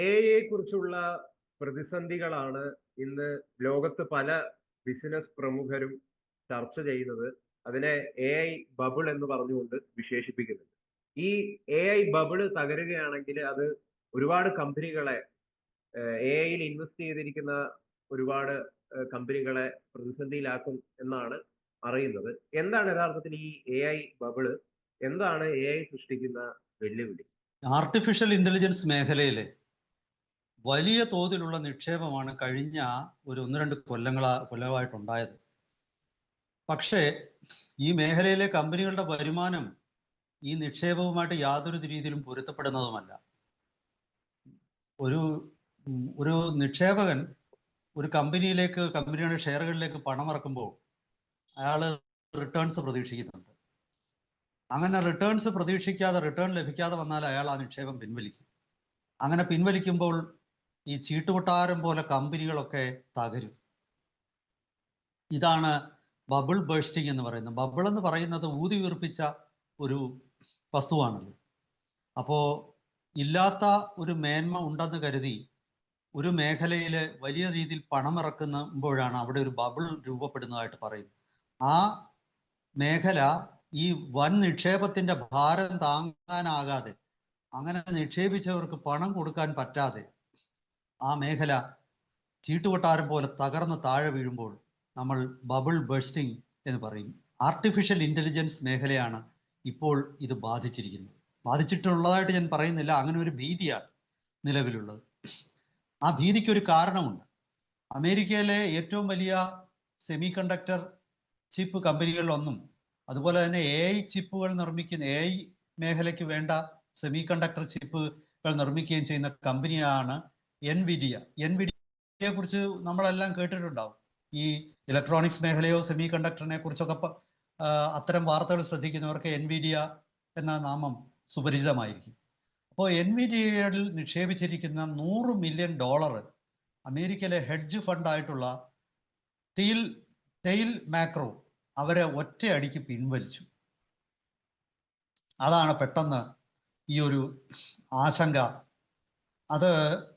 A ഐയെ കുറിച്ചുള്ള പ്രതിസന്ധികളാണ് ഇന്ന് ലോകത്ത് പല ബിസിനസ് പ്രമുഖരും ചർച്ച ചെയ്യുന്നത്. അതിനെ എ ഐ ബബിൾ എന്ന് പറഞ്ഞുകൊണ്ട് വിശേഷിപ്പിക്കുന്നുണ്ട്. ഈ എ ഐ ബബിൾ തകരുകയാണെങ്കിൽ അത് ഒരുപാട് കമ്പനികളെ എ ഐയിൽ ഇൻവെസ്റ്റ് ചെയ്തിരിക്കുന്ന ഒരുപാട് കമ്പനികളെ പ്രതിസന്ധിയിലാക്കും എന്നാണ് അറിയുന്നത്. എന്താണ് യഥാർത്ഥത്തിൽ ഈ എ ഐ ബബിൾ എന്താണ് എ ഐ സൃഷ്ടിക്കുന്ന വെല്ലുവിളി? ആർട്ടിഫിഷ്യൽ ഇന്റലിജൻസ് മേഖലയിൽ വലിയ തോതിലുള്ള നിക്ഷേപമാണ് കഴിഞ്ഞ ഒരു ഒന്ന് രണ്ട് കൊല്ലങ്ങളാ കൊല്ലമായിട്ടുണ്ടായത്. പക്ഷേ ഈ മേഖലയിലെ കമ്പനികളുടെ വരുമാനം ഈ നിക്ഷേപവുമായിട്ട് യാതൊരു രീതിയിലും പൊരുത്തപ്പെടുന്നതുമല്ല. ഒരു ഒരു നിക്ഷേപകൻ ഒരു കമ്പനിയിലേക്ക് കമ്പനിയുടെ ഷെയറുകളിലേക്ക് പണം ഇറക്കുമ്പോൾ അയാൾ റിട്ടേൺസ് പ്രതീക്ഷിക്കുന്നുണ്ട്. അങ്ങനെ റിട്ടേൺസ് പ്രതീക്ഷിക്കാതെ റിട്ടേൺ ലഭിക്കാതെ വന്നാൽ അയാൾ ആ നിക്ഷേപം പിൻവലിക്കും. അങ്ങനെ പിൻവലിക്കുമ്പോൾ ഈ ചീട്ടുകൊട്ടാരം പോലെ കമ്പനികളൊക്കെ തകരും. ഇതാണ് ബബിൾ ബേഴ്സ്റ്റിംഗ് എന്ന് പറയുന്നത്. ബബിൾ എന്ന് പറയുന്നത് ഊതി വീർപ്പിച്ച ഒരു വസ്തുവാണല്ലോ. അപ്പോൾ ഇല്ലാത്ത ഒരു മേന്മ ഉണ്ടെന്ന് കരുതി ഒരു മേഖലയിൽ വലിയ രീതിയിൽ പണം ഇറക്കുമ്പോഴാണ് അവിടെ ഒരു ബബിൾ രൂപപ്പെടുന്നതായിട്ട് പറയുന്നത്. ആ മേഖല ഈ വൻ നിക്ഷേപത്തിന്റെ ഭാരം താങ്ങാനാകാതെ അങ്ങനെ നിക്ഷേപിച്ചവർക്ക് പണം കൊടുക്കാൻ പറ്റാതെ ആ മേഖല ചീട്ടുകൊട്ടാരം പോലെ തകർന്ന് താഴെ വീഴുമ്പോൾ നമ്മൾ ബബിൾ ബേഴ്സ്റ്റിംഗ് എന്ന് പറയും. ആർട്ടിഫിഷ്യൽ ഇന്റലിജൻസ് മേഖലയാണ് ഇപ്പോൾ ഇത് ബാധിച്ചിരിക്കുന്നത്. ബാധിച്ചിട്ടുള്ളതായിട്ട് ഞാൻ പറയുന്നില്ല. അങ്ങനെ ഒരു ഭീതിയാണ് നിലവിലുള്ളത്. ആ ഭീതിക്കൊരു കാരണമുണ്ട്. അമേരിക്കയിലെ ഏറ്റവും വലിയ സെമി കണ്ടക്ടർ ചിപ്പ് കമ്പനികളിലൊന്നും അതുപോലെ തന്നെ എ ഐ ചിപ്പുകൾ നിർമ്മിക്കുന്ന എ ഐ മേഖലയ്ക്ക് വേണ്ട സെമി കണ്ടക്ടർ ചിപ്പുകൾ നിർമ്മിക്കുകയും ചെയ്യുന്ന കമ്പനിയാണ് എൻവിഡിയ എൻവിഡിയയെ കുറിച്ച് നമ്മളെല്ലാം കേട്ടിട്ടുണ്ടാവും. ഈ ഇലക്ട്രോണിക്സ് മേഖലയോ സെമി കണ്ടക്ടറിനെ കുറിച്ചൊക്കെ അത്തരം വാർത്തകൾ ശ്രദ്ധിക്കുന്നവർക്ക് എൻവിഡിയ എന്ന നാമം സുപരിചിതമായിരിക്കും. അപ്പോൾ എൻവിഡിയയിൽ നിക്ഷേപിച്ചിരിക്കുന്ന നൂറ് മില്യൺ ഡോളർ അമേരിക്കയിലെ ഹെഡ്ജ് ഫണ്ടായിട്ടുള്ള തീൽ തെയിൽ മാക്രോ അവരെ ഒറ്റയടിക്ക് പിൻവലിച്ചു. അതാണ് പെട്ടെന്ന് ഈ ഒരു ആശങ്ക. അത്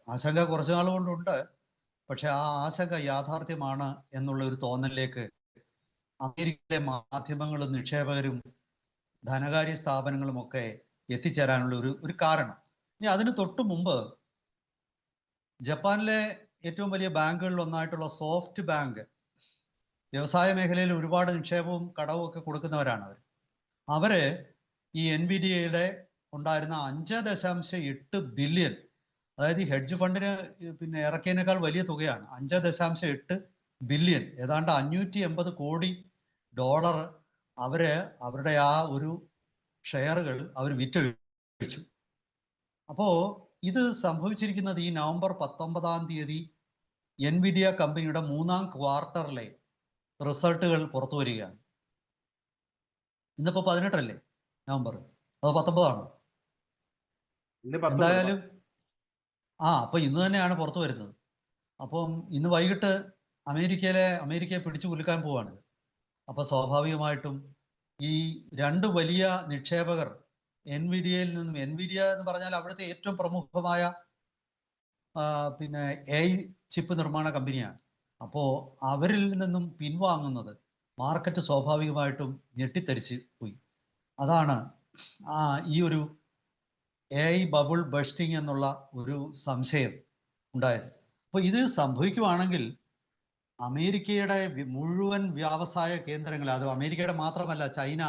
ആശങ്ക കുറച്ചു നാൾ കൊണ്ടുണ്ട്. പക്ഷെ ആ ആശങ്ക യാഥാർത്ഥ്യമാണ് എന്നുള്ള ഒരു തോന്നലിലേക്ക് അമേരിക്കയിലെ മാധ്യമങ്ങളും നിക്ഷേപകരും ധനകാര്യ സ്ഥാപനങ്ങളും ഒക്കെ എത്തിച്ചേരാനുള്ള ഒരു ഒരു കാരണം. ഇനി അതിന് തൊട്ടു മുമ്പ് ജപ്പാനിലെ ഏറ്റവും വലിയ ബാങ്കുകളിൽ ഒന്നായിട്ടുള്ള സോഫ്റ്റ് ബാങ്ക് വ്യവസായ മേഖലയിൽ ഒരുപാട് നിക്ഷേപവും കടവും ഒക്കെ കൊടുക്കുന്നവരാണ് അവർ അവർ ഈ എൻ ബി ഡി എയുടെ ഉണ്ടായിരുന്ന അഞ്ച് ദശാംശം എട്ട് ബില്യൺ അതായത് ഈ ഹെഡ്ജ് ഫണ്ടിന് പിന്നെ ഇറക്കിയതിനേക്കാൾ വലിയ തുകയാണ്. അഞ്ച് ദശാംശം എട്ട് ബില്യൺ. ഏതാണ്ട് അഞ്ഞൂറ്റി എൺപത് കോടി ഡോളർ അവർ അവരുടെ ആ ഒരു ഷെയറുകൾ അവർ വിറ്റഴിച്ചു. അപ്പോ ഇത് സംഭവിച്ചിരിക്കുന്നത് ഈ നവംബർ പത്തൊമ്പതാം തീയതി എൻവിഡിയ കമ്പനിയുടെ മൂന്നാം ക്വാർട്ടറിലെ റിസൾട്ടുകൾ പുറത്തു വരികയാണ്. ഇന്നിപ്പോ പതിനെട്ടല്ലേ നവംബർ? അത് പത്തൊമ്പതാണ്? എന്തായാലും ആ അപ്പൊ ഇന്ന് തന്നെയാണ് പുറത്തു വരുന്നത്. അപ്പം ഇന്ന് വൈകിട്ട് അമേരിക്കയിലെ അമേരിക്കയെ പിടിച്ചു കുലുക്കാൻ പോവാണ്. അപ്പൊ സ്വാഭാവികമായിട്ടും ഈ രണ്ട് വലിയ നിക്ഷേപകർ എൻവിഡിയയിൽ നിന്നും എൻവിഡിയ എന്ന് പറഞ്ഞാൽ അവിടുത്തെ ഏറ്റവും പ്രമുഖമായ പിന്നെ എ ചിപ്പ് നിർമ്മാണ കമ്പനിയാണ്. അപ്പോൾ അവരിൽ നിന്നും പിൻവാങ്ങുന്നത് മാർക്കറ്റ് സ്വാഭാവികമായിട്ടും ഞെട്ടിത്തരിച്ച് പോയി. അതാണ് ആ ഈ ഒരു എ ഐ ബബിൾ ബസ്റ്റിംഗ് എന്നുള്ള ഒരു സംശയം ഉണ്ടായത്. അപ്പോൾ ഇത് സംഭവിക്കുവാണെങ്കിൽ അമേരിക്കയുടെ മുഴുവൻ വ്യാവസായ കേന്ദ്രങ്ങൾ അത് അമേരിക്കയുടെ മാത്രമല്ല ചൈന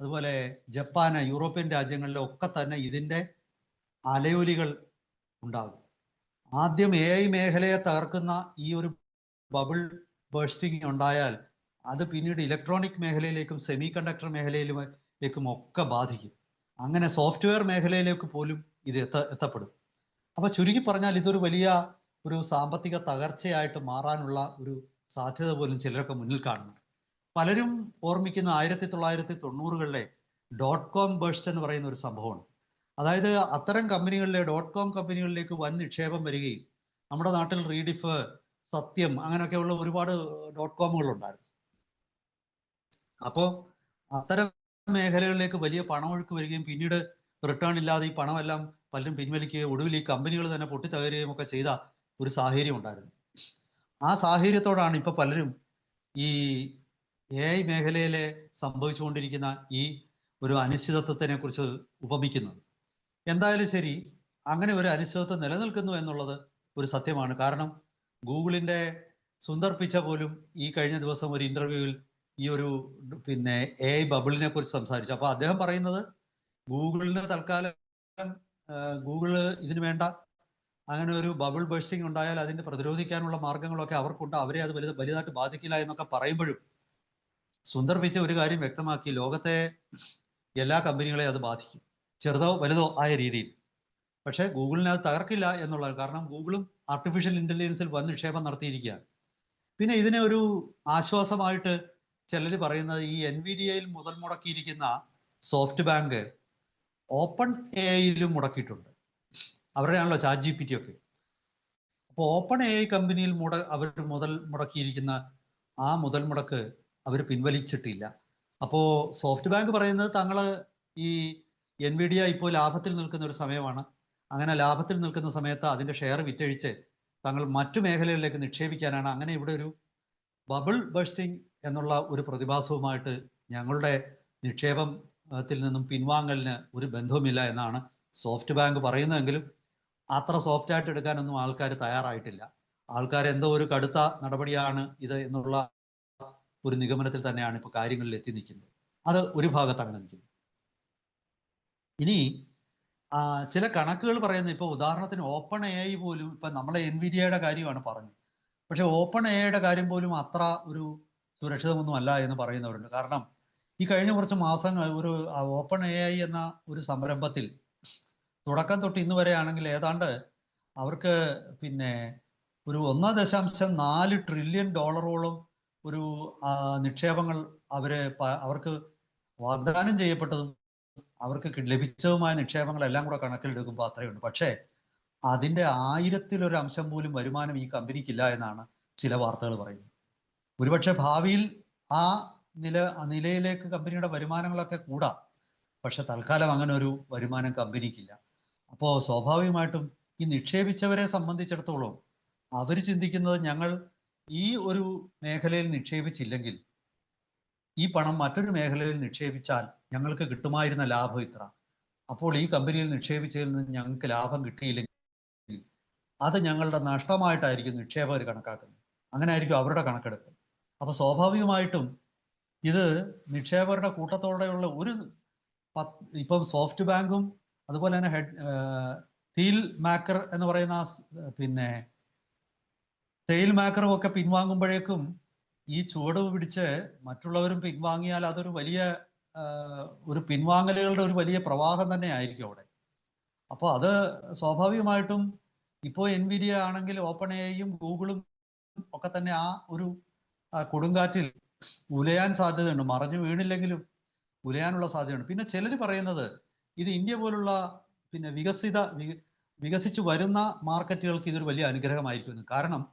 അതുപോലെ ജപ്പാന് യൂറോപ്യൻ രാജ്യങ്ങളിലൊക്കെ തന്നെ ഇതിന്റെ അലയൊലികൾ ഉണ്ടാകും. ആദ്യം എ ഐ മേഖലയെ തകർക്കുന്ന ഈ ഒരു ബബിൾ ബേഴ്സ്റ്റിംഗ് ഉണ്ടായാൽ അത് പിന്നീട് ഇലക്ട്രോണിക് മേഖലയിലേക്കും സെമി കണ്ടക്ടർ മേഖലയിലേക്കും ഒക്കെ ബാധിക്കും. അങ്ങനെ സോഫ്റ്റ്വെയർ മേഖലയിലേക്ക് പോലും ഇത് എത്ത എത്തപ്പെടും. അപ്പൊ ചുരുക്കി പറഞ്ഞാൽ ഇതൊരു വലിയ ഒരു സാമ്പത്തിക തകർച്ചയായിട്ട് മാറാനുള്ള ഒരു സാധ്യത പോലും ചിലരൊക്കെ മുന്നിൽ കാണുന്നു. പലരും ഓർമ്മിക്കുന്ന ആയിരത്തി തൊള്ളായിരത്തി തൊണ്ണൂറുകളിലെ ഡോട്ട് കോം ബേഴ്സ്റ്റ് എന്ന് പറയുന്ന ഒരു സംഭവമാണ്. അതായത് അത്തരം കമ്പനികളിലെ ഡോട്ട് കോം കമ്പനികളിലേക്ക് വൻ നിക്ഷേപം വരികയും നമ്മുടെ നാട്ടിൽ റീഡിഫ് സത്യം അങ്ങനെയൊക്കെയുള്ള ഒരുപാട് ഡോട്ട് കോമുകൾ ഉണ്ടായിരുന്നു അപ്പോൾ അത്തരം മേഖലകളിലേക്ക് വലിയ പണമൊഴുക്ക് വരികയും പിന്നീട് റിട്ടേൺ ഇല്ലാതെ ഈ പണമെല്ലാം പലരും പിൻവലിക്കുകയും ഒടുവിൽ ഈ കമ്പനികൾ തന്നെ പൊട്ടിത്തകരുകയും ഒക്കെ ചെയ്ത ഒരു സാഹചര്യം ഉണ്ടായിരുന്നു. ആ സാഹചര്യത്തോടാണ് ഇപ്പൊ പലരും ഈ എ ഐ മേഖലയിലെ സംഭവിച്ചുകൊണ്ടിരിക്കുന്ന ഈ ഒരു അനിശ്ചിതത്വത്തിനെ കുറിച്ച് ഉപമിക്കുന്നത്. എന്തായാലും ശരി അങ്ങനെ ഒരു അനിശ്ചിതത്വം നിലനിൽക്കുന്നു എന്നുള്ളത് ഒരു സത്യമാണ്. കാരണം ഗൂഗിളിന്റെ സുന്ദർ പിച്ച പോലും ഈ കഴിഞ്ഞ ദിവസം ഒരു ഇന്റർവ്യൂവിൽ ഈ ഒരു പിന്നെ എ ഐ ബബിളിനെ കുറിച്ച് സംസാരിച്ചു. അപ്പൊ അദ്ദേഹം പറയുന്നത് ഗൂഗിളിന് തൽക്കാലം ഗൂഗിൾ ഇതിനു വേണ്ട. അങ്ങനെ ഒരു ബബിൾ ബേഴ്സിംഗ് ഉണ്ടായാൽ അതിനെ പ്രതിരോധിക്കാനുള്ള മാർഗങ്ങളൊക്കെ അവർക്കുണ്ട്. അവരെ അത് വലുത് വലുതായിട്ട് ബാധിക്കില്ല എന്നൊക്കെ പറയുമ്പോഴും സുന്ദർ പിച്ച ഒരു കാര്യം വ്യക്തമാക്കി ലോകത്തെ എല്ലാ കമ്പനികളെയും അത് ബാധിക്കും. ചെറുതോ വലുതോ ആയ രീതിയിൽ. പക്ഷേ ഗൂഗിളിനെ അത് തകർക്കില്ല എന്നുള്ളത് കാരണം ഗൂഗിളും ആർട്ടിഫിഷ്യൽ ഇന്റലിജൻസിൽ വൻ നിക്ഷേപം നടത്തിയിരിക്കുകയാണ്. പിന്നെ ഇതിനെ ഒരു ആശ്വാസമായിട്ട് ചിലർ പറയുന്നത് ഈ എൻ വി ഡി എയിൽ മുതൽ മുടക്കിയിരിക്കുന്ന സോഫ്റ്റ് ബാങ്ക് ഓപ്പൺ എ ഐയിലും മുടക്കിയിട്ടുണ്ട്. അവരുടെയാണല്ലോ ചാറ്റ് ജി പി ടി ഒക്കെ. അപ്പോൾ ഓപ്പൺ എ ഐ കമ്പനിയിൽ മുട അവർ മുതൽ മുടക്കിയിരിക്കുന്ന ആ മുതൽ മുടക്ക് അവർ പിൻവലിച്ചിട്ടില്ല. അപ്പോൾ സോഫ്റ്റ് ബാങ്ക് പറയുന്നത് തങ്ങൾ ഈ എൻ വി ഡി ഇപ്പോൾ ലാഭത്തിൽ നിൽക്കുന്ന ഒരു സമയമാണ്. അങ്ങനെ ലാഭത്തിൽ നിൽക്കുന്ന സമയത്ത് അതിന്റെ ഷെയർ വിറ്റഴിച്ച് തങ്ങൾ മറ്റു മേഖലകളിലേക്ക് നിക്ഷേപിക്കാനാണ്. അങ്ങനെ ഇവിടെ ഒരു ബബിൾ ബേസ്റ്റിംഗ് എന്നുള്ള ഒരു പ്രതിഭാസവുമായിട്ട് ഞങ്ങളുടെ നിക്ഷേപത്തിൽ നിന്നും പിൻവാങ്ങലിന് ഒരു ബന്ധവുമില്ല എന്നാണ് സോഫ്റ്റ് ബാങ്ക് പറയുന്നതെങ്കിലും അത്ര സോഫ്റ്റ് ആയിട്ട് എടുക്കാനൊന്നും ആൾക്കാർ തയ്യാറായിട്ടില്ല. ആൾക്കാർ എന്തോ ഒരു കടുത്ത നടപടിയാണ് ഇത് എന്നുള്ള ഒരു നിഗമനത്തിൽ തന്നെയാണ് ഇപ്പോൾ കാര്യങ്ങളിൽ എത്തി നിൽക്കുന്നത്. അത് ഒരു ഭാഗത്ത് അങ്ങനെ നിൽക്കുന്നു. ഇനി ചില കണക്കുകൾ പറയുന്നത് ഇപ്പോൾ ഉദാഹരണത്തിന് ഓപ്പൺ എ ഐ പോലും ഇപ്പം നമ്മളെ എൻ വി ഡിയുടെ കാര്യമാണ് പറഞ്ഞത്. പക്ഷെ ഓപ്പൺ എ ഐയുടെ കാര്യം പോലും അത്ര ഒരു സുരക്ഷിതമൊന്നും അല്ല എന്ന് പറയുന്നവരുണ്ട്. കാരണം ഈ കഴിഞ്ഞ കുറച്ച് മാസങ്ങൾ ഒരു ഓപ്പൺ എ ഐ എന്ന ഒരു സംരംഭത്തിൽ തുടക്കം തൊട്ട് ഇന്ന് വരെ ആണെങ്കിൽ ഏതാണ്ട് അവർക്ക് പിന്നെ ഒരു ഒന്ന് ദശാംശം നാല് ട്രില്യൺ ഡോളറോളം ഒരു നിക്ഷേപങ്ങൾ അവർ അവർക്ക് വാഗ്ദാനം ചെയ്യപ്പെട്ടതും അവർക്ക് ലഭിച്ചതുമായ നിക്ഷേപങ്ങളെല്ലാം കൂടെ കണക്കിലെടുക്കുമ്പോൾ അത്രയുണ്ട്. പക്ഷേ അതിന്റെ ആയിരത്തിലൊരു അംശം പോലും വരുമാനം ഈ കമ്പനിക്കില്ല എന്നാണ് ചില വാർത്തകൾ പറയുന്നത്. ഒരുപക്ഷെ ഭാവിയിൽ ആ നില നിലയിലേക്ക് കമ്പനിയുടെ വരുമാനങ്ങളൊക്കെ കൂടാം. പക്ഷെ തൽക്കാലം അങ്ങനെ ഒരു വരുമാനം കമ്പനിക്കില്ല. അപ്പോൾ സ്വാഭാവികമായിട്ടും ഈ നിക്ഷേപിച്ചവരെ സംബന്ധിച്ചിടത്തോളം അവർ ചിന്തിക്കുന്നത് ഞങ്ങൾ ഈ ഒരു മേഖലയിൽ നിക്ഷേപിച്ചില്ലെങ്കിൽ ഈ പണം മറ്റൊരു മേഖലയിൽ നിക്ഷേപിച്ചാൽ ഞങ്ങൾക്ക് കിട്ടുമായിരുന്ന ലാഭം ഇത്ര. അപ്പോൾ ഈ കമ്പനിയിൽ നിക്ഷേപിച്ചതിൽ നിന്ന് ഞങ്ങൾക്ക് ലാഭം കിട്ടിയില്ലെങ്കിൽ അത് ഞങ്ങളുടെ നഷ്ടമായിട്ടായിരിക്കും നിക്ഷേപകർ കണക്കാക്കുന്നത്. അങ്ങനെ ആയിരിക്കും അവരുടെ കണക്കെടുപ്പ്. അപ്പൊ സ്വാഭാവികമായിട്ടും ഇത് നിക്ഷേപകരുടെ കൂട്ടത്തോടെയുള്ള ഒരു പത്ത് ഇപ്പം സോഫ്റ്റ് ബാങ്കും അതുപോലെ തന്നെ ഹെഡ് തീൽ മാക്കർ എന്ന് പറയുന്ന പിന്നെ തേയിൽ മാക്കറും ഒക്കെ പിൻവാങ്ങുമ്പോഴേക്കും ഈ ചുവട് പിടിച്ച് മറ്റുള്ളവരും പിൻവാങ്ങിയാൽ അതൊരു വലിയ ഒരു പിൻവാങ്ങലുകളുടെ ഒരു വലിയ പ്രവാഹം തന്നെ ആയിരിക്കും അവിടെ. അപ്പോൾ അത് സ്വാഭാവികമായിട്ടും ഇപ്പോൾ എൻവിഡിയ ആണെങ്കിൽ ഓപ്പൺ എയും ഗൂഗിളും ഒക്കെ തന്നെ ആ ഒരു ആ, കൊടുങ്കാറ്റിൽ ഉലയാൻ സാധ്യതയുണ്ട്. മറഞ്ഞു വീണില്ലെങ്കിലും ഉലയാനുള്ള സാധ്യതയുണ്ട്. പിന്നെ ചിലർ പറയുന്നത് ഇത് ഇന്ത്യ പോലുള്ള പിന്നെ വികസിത വികസിച്ചു വരുന്ന മാർക്കറ്റുകൾക്ക് ഇതൊരു വലിയ അനുഗ്രഹമായിരിക്കും കാരണം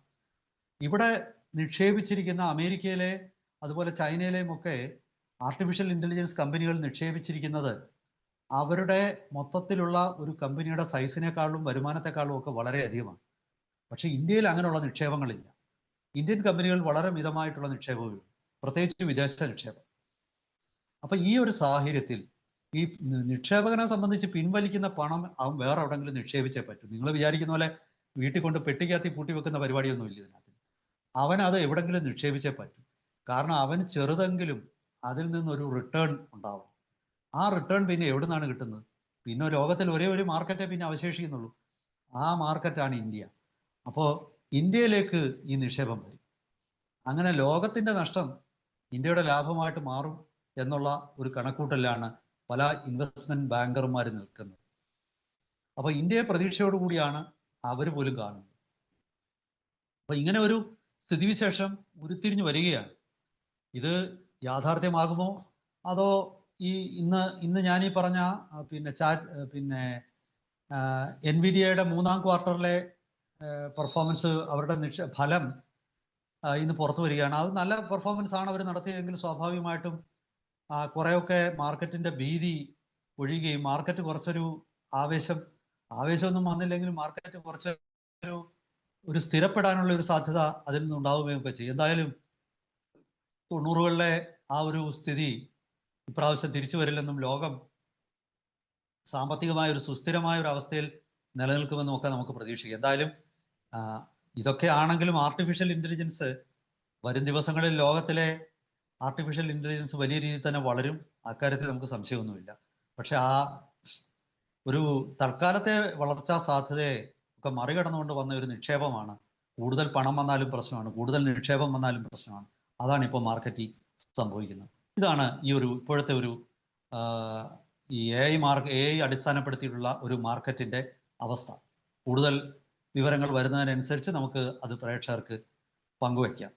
ഇവിടെ നിക്ഷേപിച്ചിരിക്കുന്ന അമേരിക്കയിലെ അതുപോലെ ചൈനയിലെയും ഒക്കെ ആർട്ടിഫിഷ്യൽ ഇന്റലിജൻസ് കമ്പനികൾ നിക്ഷേപിച്ചിരിക്കുന്നത് അവരുടെ മൊത്തത്തിലുള്ള ഒരു കമ്പനിയുടെ സൈസിനേക്കാളും വരുമാനത്തെക്കാളും ഒക്കെ വളരെ അധികമാണ്. പക്ഷെ ഇന്ത്യയിൽ അങ്ങനെയുള്ള നിക്ഷേപങ്ങളില്ല. ഇന്ത്യൻ കമ്പനികൾ വളരെ മിതമായിട്ടുള്ള നിക്ഷേപവും പ്രത്യേകിച്ച് വിദേശ നിക്ഷേപം. അപ്പൊ ഈ ഒരു സാഹചര്യത്തിൽ ഈ നിക്ഷേപകനെ സംബന്ധിച്ച് പിൻവലിക്കുന്ന പണം അവൻ വേറെ എവിടെങ്കിലും നിക്ഷേപിച്ചേ പറ്റും. നിങ്ങൾ വിചാരിക്കുന്ന പോലെ വീട്ടിൽ കൊണ്ട് പെട്ടിക്കകത്തി പൂട്ടി വെക്കുന്ന പരിപാടിയൊന്നും ഇല്ല ഇതിനകത്ത്. അവൻ അത് എവിടെങ്കിലും നിക്ഷേപിച്ചേ പറ്റും. കാരണം അവൻ ചെറുതെങ്കിലും അതിൽ നിന്നൊരു റിട്ടേൺ ഉണ്ടാവും ആ റിട്ടേൺ പിന്നെ എവിടെ നിന്നാണ് കിട്ടുന്നത്? പിന്നെ ലോകത്തിൽ ഒരേ ഒരു മാർക്കറ്റേ പിന്നെ അവശേഷിക്കുന്നുള്ളൂ. ആ മാർക്കറ്റാണ് ഇന്ത്യ. അപ്പോൾ ഇന്ത്യയിലേക്ക് ഈ നിക്ഷേപം വരും. അങ്ങനെ ലോകത്തിന്റെ നഷ്ടം ഇന്ത്യയുടെ ലാഭമായിട്ട് മാറും എന്നുള്ള ഒരു കണക്കൂട്ടലാണ് പല ഇൻവെസ്റ്റ്മെന്റ് ബാങ്കർമാർ നിൽക്കുന്നത്. അപ്പോൾ ഇന്ത്യയെ പ്രതീക്ഷയോടു കൂടിയാണ് അവർ പോലും കാണുന്നത്. അപ്പോൾ ഇങ്ങനെ ഒരു സ്ഥിതിവിശേഷം ഉരുത്തിരിഞ്ഞു വരികയാണ്. ഇത് യാഥാർത്ഥ്യമാകുമോ? അതോ ഈ ഇന്ന് ഇന്ന് ഞാൻ ഈ പറഞ്ഞ പിന്നെ ചാറ്റ് പിന്നെ എൻ വി ഡി എയുടെ മൂന്നാം ക്വാർട്ടറിലെ പെർഫോമൻസ് അവരുടെ നിക്ഷ ഫലം ഇന്ന് പുറത്തു വരികയാണ്. അത് നല്ല പെർഫോമൻസ് ആണ് അവർ നടത്തിയതെങ്കിൽ സ്വാഭാവികമായിട്ടും കുറേയൊക്കെ മാർക്കറ്റിന്റെ ഭീതി ഒഴിയുകയും മാർക്കറ്റ് കുറച്ചൊരു ആവേശം ആവേശമൊന്നും വന്നില്ലെങ്കിൽ മാർക്കറ്റ് കുറച്ചൊരു ഒരു സ്ഥിരപ്പെടാനുള്ള ഒരു സാധ്യത അതിൽ നിന്നുണ്ടാവുകയും ഒക്കെ ചെയ്യും. എന്തായാലും തൊണ്ണൂറുകളിലെ ആ ഒരു സ്ഥിതി ഇപ്രാവശ്യം തിരിച്ചു വരില്ലെന്നും ലോകം സാമ്പത്തികമായ ഒരു സുസ്ഥിരമായ ഒരു അവസ്ഥയിൽ നിലനിൽക്കുമെന്നും ഒക്കെ നമുക്ക് പ്രതീക്ഷിക്കാം. എന്തായാലും ഇതൊക്കെ ആണെങ്കിലും ആർട്ടിഫിഷ്യൽ ഇന്റലിജൻസ് വരും ദിവസങ്ങളിൽ ലോകത്തിലെ ആർട്ടിഫിഷ്യൽ ഇന്റലിജൻസ് വലിയ രീതിയിൽ തന്നെ വളരും. അക്കാര്യത്തിൽ നമുക്ക് സംശയമൊന്നുമില്ല. പക്ഷെ ആ ഒരു തൽക്കാലത്തെ വളർച്ചാ സാധ്യതയെ ഒക്കെ മറികടന്നുകൊണ്ട് വന്ന ഒരു നിക്ഷേപമാണ്. കൂടുതൽ പണം വന്നാലും പ്രശ്നമാണ്. കൂടുതൽ നിക്ഷേപം വന്നാലും പ്രശ്നമാണ്. അതാണ് ഇപ്പോൾ മാർക്കറ്റിൽ സംഭവിക്കുന്നത്. ഇതാണ് ഈ ഒരു ഇപ്പോഴത്തെ ഒരു ഈ A I mark A I അടിസ്ഥാനപ്പെടുത്തിയിട്ടുള്ള ഒരു മാർക്കറ്റിന്റെ അവസ്ഥ. കൂടുതൽ വിവരങ്ങൾ വരുന്നതിനനുസരിച്ച് നമുക്ക് അത് പ്രേക്ഷകർക്ക് പങ്കുവയ്ക്കാം.